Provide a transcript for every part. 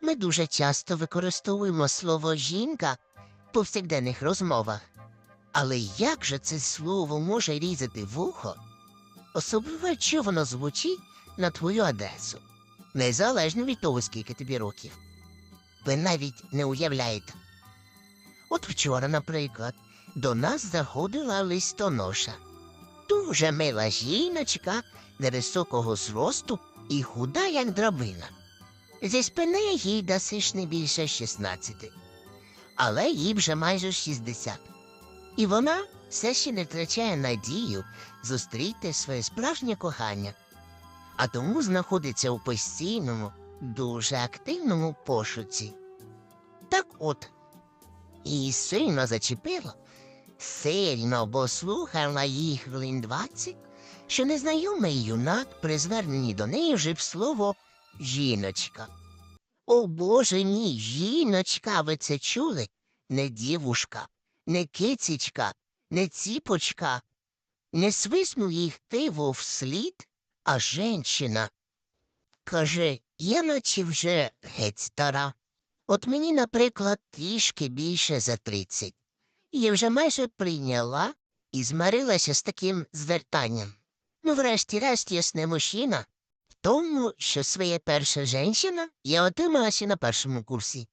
Ми дуже часто використовуємо слово жінка в повсякденних розмовах. Але як же це слово може різати вухо? Особливо, якщо воно звучить на твою адресу, незалежно від того, скільки тобі років. Ви навіть не уявляєте. От вчора, наприклад, до нас заходила листоноша. Дуже мила жіночка невисокого зросту і худа, як драбина. Зі спини їй дасиш не більше 16, але їй вже майже 60. І вона все ще не втрачає надію зустріти своє справжнє кохання, а тому знаходиться у постійному, дуже активному пошуці. Так от, її сильно зачепило, сильно, бо слухала її хвилин двадцять, що незнайомий юнак при зверненні до неї вжив слово жіночка. О Боже мій, жіночка, ви це чули? Не дівушка, не кицічка, не ціпочка. Не свиснув їх тиво вслід, а женщина. Каже, я наче вже геть стара. От мені, наприклад, трішки більше за тридцять. Я вже майже прийняла і змирилася з таким звертанням. Ну, врешті-решт, ясне мужчина, тому, що своє перша жінка я отрималася на першому курсі.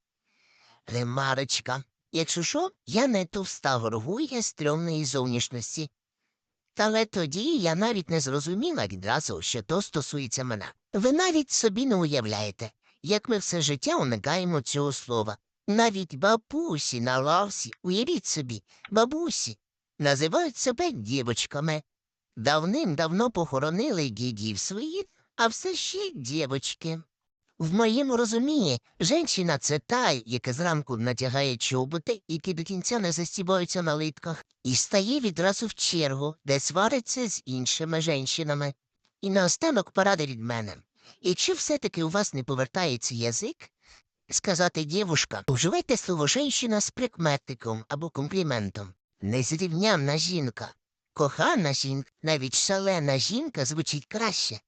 Ремарочка, якщо що, я не товста горгує стрьомної зовнішності. Але тоді я навіть не зрозуміла відразу, що то стосується мене. Ви навіть собі не уявляєте, як ми все життя уникаємо цього слова. Навіть бабусі на лавсі, уявіть собі, бабусі, називають себе дівочками. Давним-давно похоронили дідів своїх, а все ще дівочки. В моєму розумінні, жінка – це та, яка зранку натягає чоботи, які до кінця не застібаються на литках, і стає відразу в чергу, де свариться з іншими жінками. І наостанок поради від мене. Якщо все-таки у вас не повертається язик, сказати дівушка, вживайте слово «женщина» з прикметником або компліментом. Незрівнянна жінка. Кохана жінка, навіть шалена жінка звучить краще.